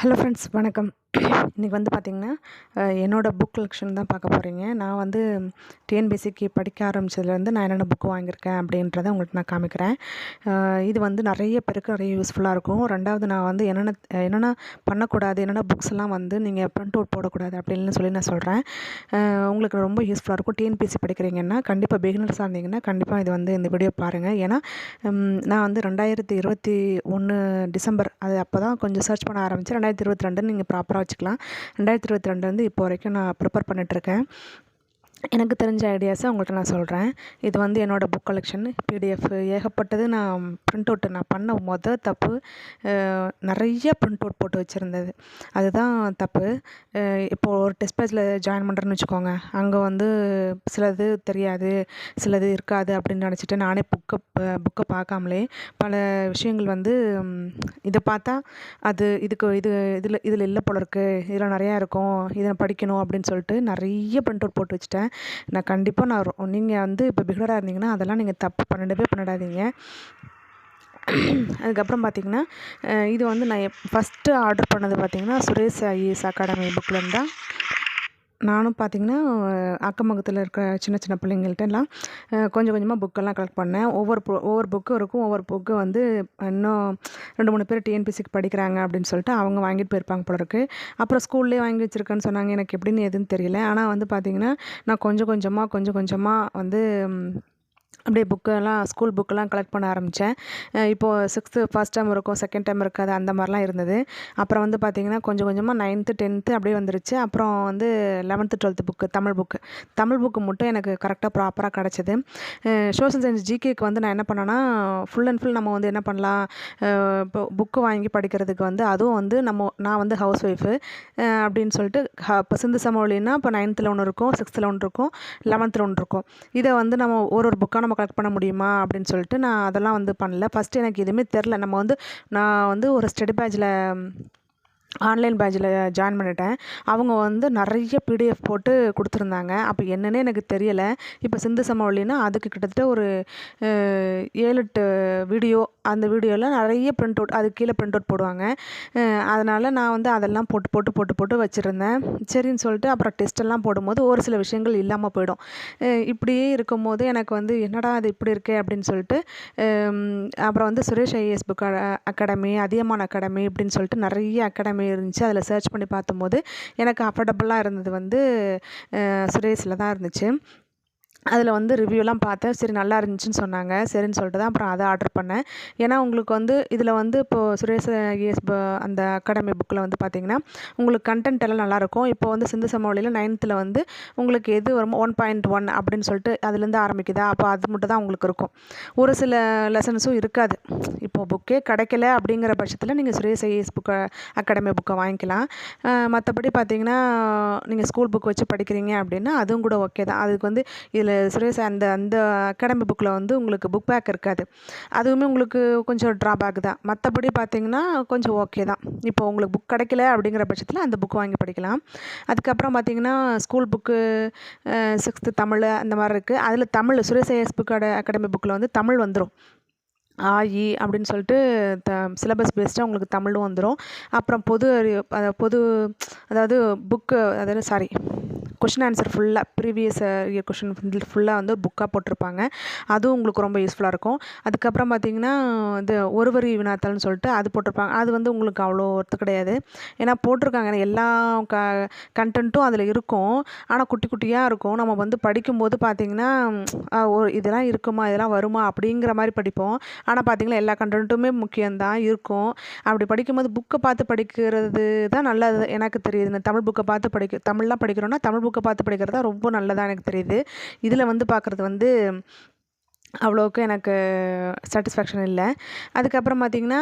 Hello friends வணக்கம் இன்றைக்கி வந்து பார்த்திங்கன்னா என்னோடய புக் கலெக்ஷன் தான் பார்க்க போகிறீங்க நான் வந்து டிஎன்பிஎஸ்சிக்கு படிக்க ஆரம்பித்ததுலேருந்து நான் என்னென்ன புக்கு வாங்கியிருக்கேன் அப்படின்றத உங்களுக்கு நான் காமிக்கிறேன். இது வந்து நிறைய பேருக்கு நிறைய யூஸ்ஃபுல்லாக இருக்கும். ரெண்டாவது நான் வந்து என்னென்ன என்னென்ன பண்ணக்கூடாது என்னென்ன புக்ஸ் எல்லாம் வந்து நீங்கள் ப்ரிண்ட் அவுட் போடக்கூடாது அப்படின்னு சொல்லி நான் சொல்கிறேன் உங்களுக்கு ரொம்ப யூஸ்ஃபுல்லாக இருக்கும். டிஎன்பிஎஸ்சி படிக்கிறீங்கன்னா கண்டிப்பாக பிகினர்ஸாக இருந்தீங்கன்னா கண்டிப்பாக இது வந்து இந்த வீடியோ பாருங்கள் ஏன்னா நான் வந்து ரெண்டாயிரத்தி இருபத்தி ஒன்று டிசம்பர் அது அப்போ தான் கொஞ்சம் சர்ச் பண்ண ஆரம்பித்தேன் ரெண்டாயிரத்தி இருபத்தி ரெண்டுன்னு நீங்கள் ப்ராப்பராக வச்சுக்கலாம். ரெண்டாயிரத்தி இருபத்தி ரெண்டுலேருந்து இப்போ வரைக்கும் நான் ப்ரிப்பேர் பண்ணிகிட்ருக்கேன் எனக்கு தெரிஞ்ச ஐடியாஸை உங்கள்கிட்ட நான் சொல்கிறேன் இது வந்து என்னோடய புக் கலெக்ஷன் பிடிஎஃப் ஏகப்பட்டது நான் ப்ரிண்ட் அவுட் நான் பண்ண மொதல் தப்பு நிறைய ப்ரிண்ட் அவுட் போட்டு வச்சுருந்தது. அதுதான் தப்பு. இப்போது இப்போ ஒரு டெஸ்ட் பேஜில் ஜாயின் பண்ணுறேன்னு வச்சுக்கோங்க. அங்கே வந்து சிலது தெரியாது சிலது இருக்காது அப்படின்னு நினச்சிட்டு நானே புக்கை புக்கை பார்க்காமலே பல விஷயங்கள் வந்து இதை பார்த்தா அது இதுக்கு இது இதில் இதில் இல்லை போல இருக்குது இதில் நிறையா இருக்கும். இதை படிக்கணும் அப்படின்னு சொல்லிட்டு நிறைய ப்ரிண்ட் அவுட் போட்டு வச்சுட்டேன். நான் கண்டிப்பாக நான் நீங்கள் வந்து இப்போ பிகினராக இருந்தீங்கன்னா அதெல்லாம் நீங்கள் தப்பு பண்ணிடவே பண்ணிடாதீங்க. அதுக்கப்புறம் பார்த்தீங்கன்னா இது வந்து நான் ஃபஸ்ட்டு ஆர்டர் பண்ணது பார்த்தீங்கன்னா சுரேஷ் ஐஏஎஸ் அகாடமி புக்லேருந்து தான் நானும் பார்த்தீங்கன்னா அக்கம் பக்கத்தில் இருக்கிற சின்ன சின்ன பிள்ளைங்கள்ட்டெல்லாம் கொஞ்சம் கொஞ்சமாக புக்கெல்லாம் கலெக்ட் பண்ணேன். ஒவ்வொரு பு- ஒவ்வொரு புக்கும் இருக்கும். ஒவ்வொரு புக்கு வந்து இன்னும் ரெண்டு மூணு பேர் டிஎன்பிசிக்கு படிக்கிறாங்க அப்படின்னு சொல்லிட்டு அவங்க வாங்கிட்டு போயிருப்பாங்க போல இருக்கு. அப்புறம் ஸ்கூல்லேயே வாங்கி வச்சுருக்கேன்னு சொன்னாங்க. எனக்கு எப்படின்னு எதுன்னு தெரியல. ஆனால் வந்து பார்த்திங்கன்னா நான் கொஞ்சம் கொஞ்சமாக கொஞ்சம் கொஞ்சமாக வந்து அப்படியே புக்கெல்லாம் ஸ்கூல் புக்கெல்லாம் கலெக்ட் பண்ண ஆரம்பித்தேன் இப்போது சிக்ஸ்த்து ஃபஸ்ட் டைம் இருக்கும் செகண்ட் டைம் இருக்காது அந்த மாதிரிலாம் இருந்தது. அப்புறம் வந்து பார்த்திங்கன்னா கொஞ்சம் கொஞ்சமாக நைன்த்து டென்த்து அப்படியே வந்துருச்சு. அப்புறம் வந்து eleventh twelfth book Tamil book Tamil book மட்டும் எனக்கு கரெக்டாக ப்ராப்பராக கிடச்சிது. சோஷியல் சயின்ஸ் ஜிகேக்கு வந்து நான் என்ன பண்ணேன்னா ஃபுல் அண்ட் ஃபுல் நம்ம வந்து என்ன பண்ணலாம் இப்போ புக்கு வாங்கி படிக்கிறதுக்கு வந்து அதுவும் வந்து நம்ம நான் வந்து ஹவுஸ் ஒய்ஃபு அப்படின்னு சொல்லிட்டு ஹ- இப்போ சிந்து சமவெளின்னா இப்போ நைன்த்தில் ஒன்று இருக்கும் சிக்ஸ்த்தில் ஒன்று இருக்கும் லெவன்த்தில் ஒன்று இருக்கும். இதை வந்து நம்ம ஒரு ஒரு புக்காக நம்ம கலெக்ட் பண்ண முடியுமா அப்படின்னு சொல்லிட்டு நான் அதெல்லாம் வந்து பண்ணல. ஃபஸ்ட்டு எனக்கு எதுவுமே தெரில நம்ம வந்து நான் வந்து ஒரு ஸ்டெடி பேஜில் ஆன்லைன் பேஜில் ஜாயின் பண்ணிட்டேன். அவங்க வந்து நிறைய பிடிஎஃப் போட்டு கொடுத்துருந்தாங்க. அப்போ என்னென்னே எனக்கு தெரியலை. இப்போ சிந்து சமவெளினா அதுக்கு கிட்டத்தட்ட ஒரு ஏழு எட்டு வீடியோ அந்த வீடியோவில் நிறைய ப்ரிண்ட் அவுட் அது கீழே பிரிண்ட் அவுட் போடுவாங்க அதனால் நான் வந்து அதெல்லாம் போட்டு போட்டு போட்டு போட்டு வச்சுருந்தேன். சரின்னு சொல்லிட்டு அப்புறம் டெஸ்ட்டெல்லாம் போடும்போது ஒரு சில விஷயங்கள் இல்லாமல் போயிடும். இப்படியே இருக்கும்போது எனக்கு வந்து என்னடா அது இப்படி இருக்கே அப்படின்னு சொல்லிட்டு அப்புறம் வந்து Suresh IAS book academy Athiyaman academy இப்படின்னு சொல்லிட்டு நிறைய அகாடமி இருந்துச்சு. அதில் சர்ச் பண்ணி பார்த்தம்போது எனக்கு அஃபர்டபுளாக இருந்தது வந்து சுரேஷில் தான் இருந்துச்சு. அதில் வந்து ரிவ்யூலாம் பார்த்தேன். சரி நல்லா இருந்துச்சுன்னு சொன்னாங்க. சரின்னு சொல்லிட்டு தான் அப்புறம் அதை ஆர்டர் பண்ணேன். ஏன்னா உங்களுக்கு வந்து இதில் வந்து இப்போது சுரேஷ் ஐஎஸ் அந்த அகாடமி புக்கில் வந்து பார்த்தீங்கன்னா உங்களுக்கு கண்டென்ட் எல்லாம் நல்லாயிருக்கும் இப்போ வந்து சிந்து சமவெளியில் நைன்த்தில் வந்து உங்களுக்கு எது வருமோ? ஒன் பாயிண்ட் ஒன் அப்படின்னு சொல்லிட்டு அதுலேருந்து ஆரம்பிக்குதா? அப்போ அது மட்டும் தான் உங்களுக்கு இருக்கும். ஒரு சில லெசன்ஸும் இருக்காது. இப்போது புக்கே கிடைக்கல அப்படிங்கிற பட்சத்தில் நீங்கள் சுரேஷ் ஐஎஸ் புக்கை அகாடமி புக்கை வாங்கிக்கலாம். மற்றபடி பார்த்தீங்கன்னா நீங்கள் ஸ்கூல் புக் வச்சு படிக்கிறீங்க அப்படின்னா அதுவும் கூட ஓகே தான். அதுக்கு வந்து இதில் சுரேஷ் அந்த அந்த அகாடமி புக்கில் வந்து உங்களுக்கு புக் பேக் இருக்காது. அதுவுமே உங்களுக்கு கொஞ்சம் ட்ராபேக் தான். மற்றபடி பார்த்தீங்கன்னா கொஞ்சம் ஓகே தான். இப்போ உங்களுக்கு புக் கிடைக்கல அப்படிங்கிற பட்சத்தில் அந்த புக் வாங்கி படிக்கலாம். அதுக்கப்புறம் பார்த்தீங்கன்னா ஸ்கூல் புக்கு சிக்ஸ்த்து தமிழ் அந்த மாதிரி இருக்குது அதில் Tamil Suresh IAS book academy புக்கில் வந்து தமிழ் வந்துடும் ஆயி அப்படின்னு சொல்லிட்டு த சிலபஸ் பேஸ்டாக உங்களுக்கு தமிழும் வந்துடும் அப்புறம் பொது அறிவு அதாவது பொது அதாவது புக்கு அதாவது சாரி கொஷின் ஆன்சர் ஃபுல்லாக ப்ரீவியஸ் இயர் கொஷின் ஃபுல்லாக வந்து புக்காக போட்டிருப்பாங்க. அதுவும் உங்களுக்கு ரொம்ப யூஸ்ஃபுல்லாக இருக்கும். அதுக்கப்புறம் பார்த்தீங்கன்னா இது ஒரு வரி வினாத்தாள்னு சொல்லிட்டு அது போட்டிருப்பாங்க. அது வந்து உங்களுக்கு அவ்வளோ ஒர்த்து கிடையாது. ஏன்னா போட்டிருக்காங்க. எல்லா க கண்டென்ட்டும் அதில் இருக்கும். ஆனால் குட்டி குட்டியாக இருக்கும். நம்ம வந்து படிக்கும்போது பார்த்திங்கன்னா ஒரு இதெல்லாம் இருக்குமா இதெல்லாம் வருமா அப்படிங்கிற மாதிரி படிப்போம். ஆனால் பார்த்தீங்கன்னா எல்லா கண்டென்ட்டுமே முக்கியம்தான் இருக்கும். அப்படி படிக்கும்போது புக்கை பார்த்து படிக்கிறது தான் நல்லது. எனக்கு தெரியுது. இந்த தமிழ் புக்கை பார்த்து படிக்க தமிழ்லாம் படிக்கிறோன்னா தமிழ் புக்கை பார்த்து படிக்கிறது தான் ரொம்ப நல்லதாக எனக்கு தெரியுது. இதில் வந்து பார்க்குறது வந்து அவ்வளோக்கு எனக்கு சாட்டிஸ்ஃபேக்ஷன் இல்லை. அதுக்கப்புறம் பார்த்திங்கன்னா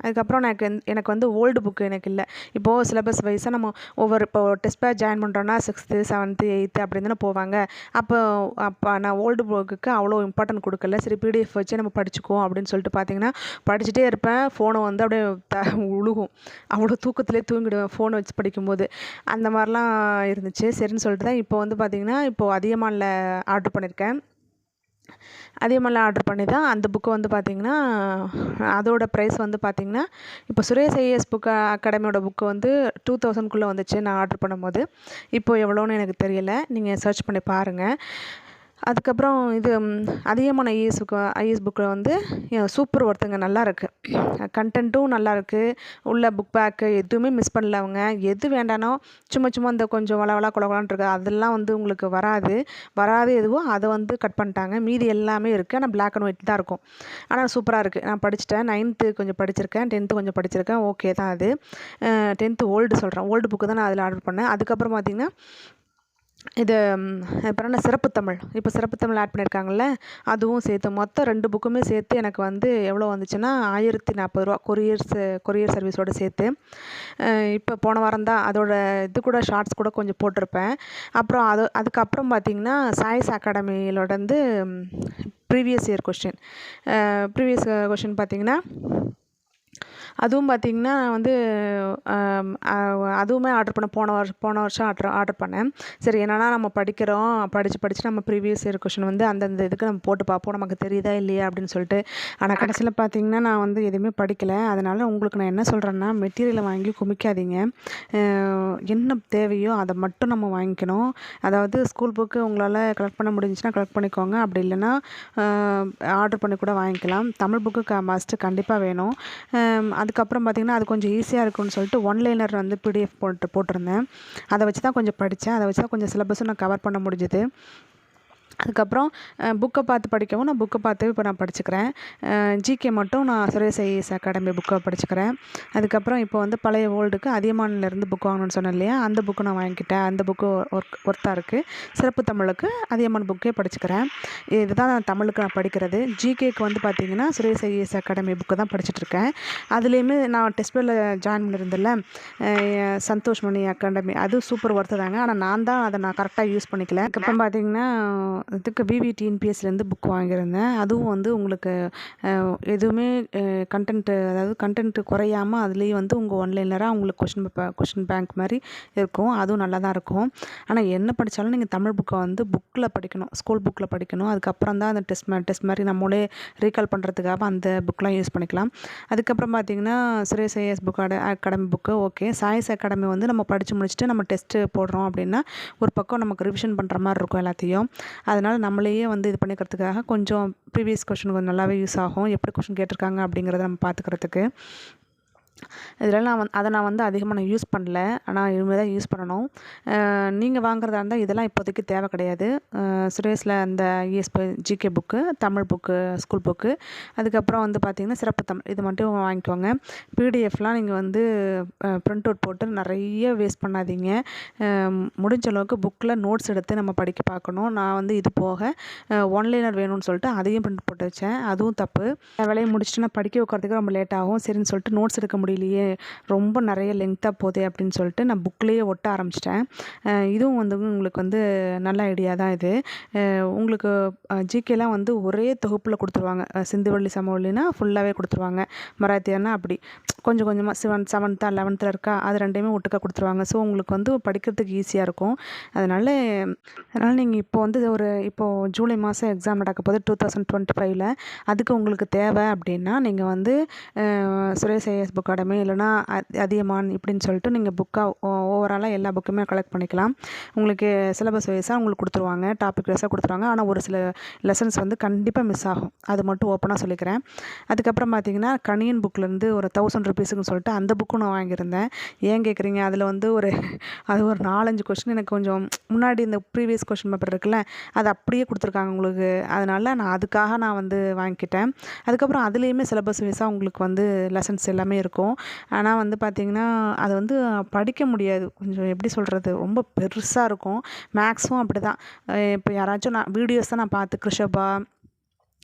அதுக்கப்புறம் எனக்கு வந்து- எனக்கு வந்து ஓல்டு புக்கு எனக்கு இல்லை. இப்போது சிலபஸ் வைஸாக நம்ம ஒவ்வொரு இப்போ டெஸ்ட் பேட்ச் ஜாயின் பண்ணுறோன்னா சிக்ஸ்த்து செவன்த்து எயித்து அப்படின்னு தானே போவாங்க. அப்போ அப்போ நான் ஓல்டு புக்குக்கு அவ்வளோ இம்பார்ட்டன்ட் கொடுக்கல. சரி பிடிஎஃப் வச்சு நம்ம படிச்சுக்குவோம் அப்படின்னு சொல்லிட்டு பார்த்திங்கன்னா படிச்சுட்டே இருப்பேன். ஃபோனை வந்து அப்படியே த உழுகும். அவ்வளோ தூக்கத்திலே தூங்கிடுவேன் ஃபோனை வச்சு படிக்கும்போது. அந்த மாதிரிலாம் இருந்துச்சு. சரின்னு சொல்லிட்டு தான் இப்போ வந்து பார்த்திங்கன்னா இப்போது அதிகமானில் ஆர்டர் பண்ணியிருக்கேன். அதே மாதிரிலாம் ஆர்டர் பண்ணி தான் அந்த புக்கு வந்து பார்த்திங்கன்னா அதோட ப்ரைஸ் வந்து பார்த்திங்கன்னா இப்போ சுரேஷ் ஐஏஎஸ் புக் அகாடமியோட புக்கு வந்து டூ தௌசண்ட்குள்ளே வந்துச்சு நான் ஆர்டர் பண்ணும்போது. இப்போ எவ்வளோன்னு எனக்கு தெரியல. நீங்கள் சர்ச் பண்ணி பாருங்கள் அதுக்கப்புறம் இது அதிகமான ஐஏஎஸ் புக்கு ஐஏஎஸ் புக்கில் வந்து சூப்பர் ஒருத்தங்க நல்லா இருக்குது கண்டென்ட்டும் நல்லா இருக்குது உள்ள புக் பேக்கு எதுவுமே மிஸ் பண்ணல அவங்க. எது வேண்டானோ சும்மா சும்மா இந்த கொஞ்சம் வள வள கொல இருக்கு. அதெல்லாம் வந்து உங்களுக்கு வராது. வராது எதுவோ அதை வந்து கட் பண்ணிட்டாங்க. மீதி எல்லாமே இருக்குது ஆனால் பிளாக் அண்ட் ஒயிட் தான் இருக்கும். ஆனால் சூப்பராக இருக்குது நான் படிச்சிட்டேன். நைன்த்து கொஞ்சம் படிச்சிருக்கேன். டென்த்து கொஞ்சம் படிச்சிருக்கேன். ஓகே தான் அது. டென்த்து ஓல்டு சொல்கிறேன் ஓல்டு புக்கு தான் நான் அதில் ஆர்டர் பண்ணேன். அதுக்கப்புறம் பார்த்திங்கன்னா இது அப்புறம் என்ன சிறப்பு தமிழ். இப்போ சிறப்பு தமிழ் ஆட் பண்ணியிருக்காங்கள்ல அதுவும் சேர்த்து மொத்தம் ரெண்டு புக்குமே சேர்த்து எனக்கு வந்து எவ்வளோ வந்துச்சுன்னா ஆயிரத்தி நாற்பது ரூபா கொரியர்ஸ் கொரியர் சர்வீஸோடு சேர்த்து. இப்போ போன வாரம் தான் அதோட இது கூட ஷார்ட்ஸ் கூட கொஞ்சம் போட்டிருப்பேன். அப்புறம் அது அதுக்கப்புறம் பார்த்திங்கன்னா சாய்ஸ் அகாடமியிலோட வந்து previous year question previous question பார்த்திங்கன்னா அதுவும் பார்த்திங்கன்னா வந்து அதுவுமே ஆர்டர் பண்ணேன் போன வருஷம் போன வருஷம் ஆர்டர் ஆர்டர் பண்ணேன். சரி என்னென்னா நம்ம படிக்கிறோம் படித்து படித்து நம்ம ப்ரீவியஸ் இயர் கொஷின் வந்து அந்தந்த இதுக்கு நம்ம போட்டு பார்ப்போம். நமக்கு தெரியுதா இல்லையா அப்படின்னு சொல்லிட்டு. ஆனால் கடைசியில் பார்த்திங்கன்னா நான் வந்து எதுவுமே படிக்கலை. அதனால் உங்களுக்கு நான் என்ன சொல்கிறேன்னா மெட்டீரியலை வாங்கி குமிக்காதீங்க. என்ன தேவையோ அதை மட்டும் நம்ம வாங்கிக்கணும். அதாவது ஸ்கூல் புக்கு உங்களால் கலெக்ட் பண்ண முடிஞ்சுன்னா கலெக்ட் பண்ணிக்கோங்க. அப்படி இல்லைன்னா ஆர்டர் பண்ணி கூட வாங்கிக்கலாம். தமிழ் புக்கு க மஸ்ட்டு கண்டிப்பாக வேணும். அதுக்கப்புறம் பார்த்திங்கன்னா அது கொஞ்சம் ஈஸியாக இருக்கும்னு சொல்லிட்டு ஒன்லைனர் வந்து பிடிஎஃப் போட்டு போட்டிருந்தேன். அதை வச்சு தான் கொஞ்சம் படித்தேன் அதை வச்சு தான் கொஞ்சம் சிலபஸும் நான் கவர் பண்ண முடிஞ்சுது. அதுக்கப்புறம் புக்கை பார்த்து படிக்கவும் நான் புக்கை பார்த்து இப்போ நான் படிச்சுக்கிறேன். ஜிகே மட்டும் நான் சுரேஷ் ஐஏஎஸ் அகாடமி புக்கை படிச்சுக்கிறேன். அதுக்கப்புறம் இப்போ வந்து பழைய ஓல்டுக்கு அதியமானிலேருந்து புக் வாங்கணும்னு சொன்னேன் இல்லையா? அந்த புக்கு நான் வாங்கிக்கிட்டேன். அந்த புக்கு ஒர்க் ஒர்த்தாக இருக்குது சிறப்பு தமிழுக்கு அதியமான் புக்கே படிச்சுக்கிறேன். இதுதான் நான் தமிழுக்கு நான் படிக்கிறது. ஜிகேக்கு வந்து பார்த்திங்கன்னா சுரேஷ் ஐஏஎஸ் அகாடமி புக்கு தான் படிச்சுட்ருக்கேன். அதுலேயுமே நான் டெஸ்ட் பேரில் ஜாயின் பண்ணியிருந்தேன்ல சந்தோஷ் மணி அகாடமி அது சூப்பர் ஒர்த்து தாங்க. ஆனால் நான் தான் அதை நான் கரெக்டாக யூஸ் பண்ணிக்கல. அதுக்கப்புறம் பார்த்திங்கன்னா இதுக்கு பிபி டிஎன்பிஎஸ்லேருந்து புக் வாங்கியிருந்தேன். அதுவும் வந்து உங்களுக்கு எதுவுமே கண்டென்ட்டு அதாவது கண்டென்ட்டு குறையாமல் அதுலேயே வந்து உங்கள் ஒன்லைனராக உங்களுக்கு கொஷின் கொஷின் பேங்க் மாதிரி இருக்கும். அதுவும் நல்லா தான் இருக்கும். ஆனால் என்ன படித்தாலும் நீங்கள் தமிழ் புக்கை வந்து புக்கில் படிக்கணும். ஸ்கூல் புக்கில் படிக்கணும். அதுக்கப்புறம் தான் அந்த டெஸ்ட் டெஸ்ட் மாதிரி நம்மளே ரீகால் பண்ணுறதுக்காக அந்த புக்கெலாம் யூஸ் பண்ணிக்கலாம். அதுக்கப்புறம் பார்த்திங்கன்னா சுரேஷ் ஐஎஸ் புக் அட academy book okay choice academy வந்து நம்ம படித்து முடிச்சுட்டு நம்ம டெஸ்ட்டு போடுறோம் அப்படின்னா ஒரு பக்கம் நமக்கு ரிவிஷன் பண்ணுற மாதிரி இருக்கும் எல்லாத்தையும். அதனால் நம்மளையே வந்து இது பண்ணிக்கிறதுக்காக கொஞ்சம் ப்ரீவியஸ் கொஷின் கொஞ்சம் நல்லாவே யூஸ் ஆகும். எப்படி கொஷின் கேட்டிருக்காங்க அப்படிங்கிறத நம்ம பார்த்துக்கிறதுக்கு. இதெல்லாம் நான் வந்து அதை நான் வந்து அதிகமாக நான் யூஸ் பண்ணல. ஆனால் இனிமேல் தான் யூஸ் பண்ணணும். நீங்கள் வாங்குறதா இருந்தால் இதெல்லாம் இப்போதைக்கு தேவை கிடையாது. சுரேஷில் அந்த ESP GK book Tamil book school book. அதுக்கப்புறம் வந்து பார்த்திங்கன்னா சிறப்பு தமிழ். இது மட்டும் வாங்கிக்கோங்க. பிடிஎஃப்லாம் நீங்கள் வந்து ப்ரிண்ட் அவுட் போட்டு நிறைய வேஸ்ட் பண்ணாதீங்க. முடிஞ்ச அளவுக்கு புக்கில் நோட்ஸ் எடுத்து நம்ம படிக்க பார்க்கணும். நான் வந்து இது போக ஒன்லைனர் வேணும்னு சொல்லிட்டு அதையும் ப்ரிண்ட் போட்டு வச்சேன். அதுவும் தப்பு. வேலையை முடிச்சுட்டு நான் படிக்க வைக்கிறதுக்கு ரொம்ப லேட் ஆகும். சரின்னு சொல்லிட்டு நோட்ஸ் எடுக்க முடியலையே ரொம்ப நிறைய லெங்க்த்தாக போதே அப்படின்னு சொல்லிட்டு நான் புக்லேயே ஒட்ட ஆரம்பிச்சிட்டேன். இதுவும் வந்து உங்களுக்கு வந்து நல்ல ஐடியா தான் இது. உங்களுக்கு ஜிகேலாம் வந்து ஒரே தொகுப்பில் கொடுத்துருவாங்க. சிந்துவள்ளி சமவெளினா ஃபுல்லாகவே கொடுத்துருவாங்க. மராத்தியானா அப்படி. கொஞ்சம் கொஞ்சமாக செவன் செவன்த்தா லெவன்த்தில் இருக்கா அது ரெண்டையுமே ஒட்டுக்க கொடுத்துருவாங்க. ஸோ உங்களுக்கு வந்து படிக்கிறதுக்கு ஈஸியாக இருக்கும். அதனால் அதனால் நீங்கள் இப்போ வந்து ஒரு இப்போது ஜூலை மாதம் எக்ஸாம் நடக்க போது டூ தௌசண்ட் டுவெண்ட்டி ஃபைவ்ல அதுக்கு உங்களுக்கு தேவை அப்படின்னா நீங்கள் வந்து சுரேஷ் ஐஎஸ் புக் அகாடமி இல்லைனா அதியமான் இப்படின்னு சொல்லிட்டு நீங்கள் புக்காக ஓவராலாக எல்லா புக்குமே கலெக்ட் பண்ணிக்கலாம். உங்களுக்கு சிலபஸ் வைஸாக உங்களுக்கு கொடுத்துருவாங்க டாபிக் வைஸாக கொடுத்துருவாங்க. ஆனால் ஒரு சில லெசன்ஸ் வந்து கண்டிப்பாக மிஸ் ஆகும். அது மட்டும் ஓப்பனாக சொல்லிக்கிறேன். அதுக்கப்புறம் பார்த்தீங்கன்னா கணியன் புக்லேருந்து ஒரு தௌசண்ட் ருபீஸுக்குன்னு சொல்லிட்டு அந்த புக்கும் நான் வாங்கியிருந்தேன். ஏன் கேட்குறீங்க? அதில் வந்து ஒரு அது ஒரு நாலஞ்சு கொஷின் எனக்கு கொஞ்சம் முன்னாடி இந்த ப்ரீவியஸ் கொஷின் பேப்பர் இருக்குல்ல அது அப்படியே கொடுத்துருக்காங்க உங்களுக்கு. அதனால் நான் அதுக்காக நான் வந்து வாங்கிக்கிட்டேன். அதுக்கப்புறம் அதுலேயுமே சிலபஸ் வைஸாக உங்களுக்கு வந்து லெசன்ஸ் எல்லாமே இருக்கும். ஆனால் வந்து பார்த்திங்கன்னா அதை வந்து படிக்க முடியாது. கொஞ்சம் எப்படி சொல்கிறது ரொம்ப பெருசாக இருக்கும். மேக்ஸும் அப்படி தான் இப்போ யாராச்சும் நான் வீடியோஸ் தான் நான் பார்த்து கிருஷபா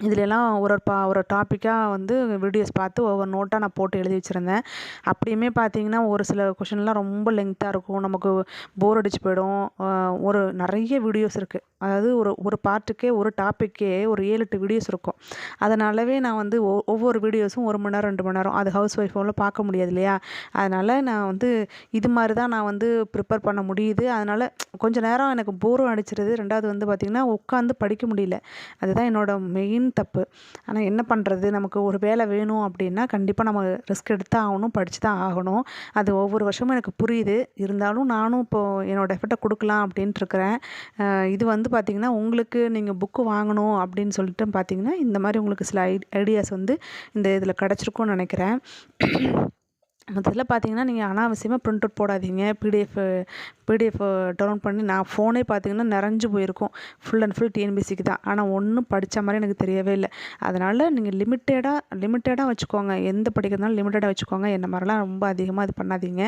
இதுலெல்லாம் ஒரு ஒரு பா ஒரு டாப்பிக்காக வந்து வீடியோஸ் பார்த்து ஒவ்வொரு நோட்டாக நான் போட்டு எழுதி வச்சுருந்தேன். அப்படியுமே பார்த்தீங்கன்னா ஒரு சில கொஷின்லாம் ரொம்ப லென்த்தாக இருக்கும். நமக்கு போர் அடிச்சு போயிடும். ஒரு நிறைய வீடியோஸ் இருக்குது அதாவது ஒரு ஒரு பார்ட்டுக்கே ஒரு டாப்பிக்கே ஒரு ஏழு எட்டு வீடியோஸ் இருக்கும். அதனாலவே நான் வந்து ஒ ஒவ்வொரு வீடியோஸும் ஒரு மணி நேரம் ரெண்டு மணி நேரம். அது ஹவுஸ் ஒய்ஃபோவில் பார்க்க முடியாது இல்லையா? அதனால் நான் வந்து இது மாதிரி தான் நான் வந்து ப்ரிப்பேர் பண்ண முடியுது. அதனால் கொஞ்சம் நேரம் எனக்கு போரும் அடிச்சிருது. ரெண்டாவது வந்து பார்த்திங்கன்னா உட்காந்து படிக்க முடியல. அதுதான் என்னோடய மெயின் தப்பு. ஆனால் என்ன பண்ணுறது நமக்கு ஒரு வேலை வேணும் அப்படின்னா கண்டிப்பாக நம்ம ரிஸ்க் எடுத்து ஆகணும் படித்து தான் ஆகணும். அது ஒவ்வொரு வருஷமும் எனக்கு புரியுது. இருந்தாலும் நானும் இப்போது என்னோடய எஃபர்ட்டை கொடுக்கலாம் அப்படின்ட்டுருக்கிறேன் இது வந்து பார்த்திங்கன்னா உங்களுக்கு நீங்கள் புக்கு வாங்கணும் அப்படின்னு சொல்லிட்டு பார்த்தீங்கன்னா இந்த மாதிரி உங்களுக்கு சில ஐடியாஸ் வந்து இந்த இதில் கிடச்சிருக்கும்னு நினைக்கிறேன். முதல்ல பார்த்தீங்கன்னா நீங்கள் அனாவசியமாக ப்ரிண்ட் அவுட் போடாதீங்க. பிடிஎஃப் பிடிஎஃப் டவுன்லோட் பண்ணி நான் ஃபோனே பார்த்தீங்கன்னா நிறைஞ்சு போயிருக்கும். ஃபுல் அண்ட் ஃபுல் டிஎன்பிசிக்கு தான். ஆனால் ஒன்றும் படித்த மாதிரி எனக்கு தெரியவே இல்லை. அதனால் நீங்கள் லிமிட்டடாக லிமிட்டடாக வச்சுக்கோங்க. எந்த படிக்கிறதுனாலும் லிமிட்டடாக வச்சுக்கோங்க. என்ன மாதிரிலாம் ரொம்ப அதிகமாக இது பண்ணாதீங்க.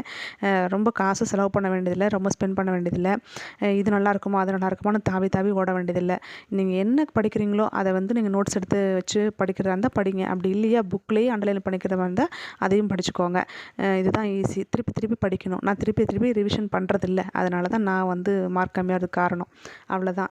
ரொம்ப காசு செலவு பண்ண வேண்டியதில்லை. ரொம்ப ஸ்பெண்ட் பண்ண வேண்டியதில்லை. இது நல்லா இருக்குமா அது நல்லா இருக்குமான்னு தாவி தாவி ஓட வேண்டியதில்லை. நீங்கள் என்ன படிக்கிறீங்களோ அதை வந்து நீங்கள் நோட்ஸ் எடுத்து வச்சு படிக்கிறதா இருந்தால் படிங்க. அப்படி இல்லையா புக்லேயே அண்டர்லைன் பண்ணிக்கிறதா இருந்தால் அதையும் படிச்சுக்கோங்க. இதுதான் ஈஸி திருப்பி திருப்பி படிக்கணும். நான் திருப்பி திருப்பி ரிவிஷன் பண்ணுறதில்ல அதனால தான் நான் வந்து மார்க் கம்மியாகிறதுக்கு காரணம். அவ்வளோதான்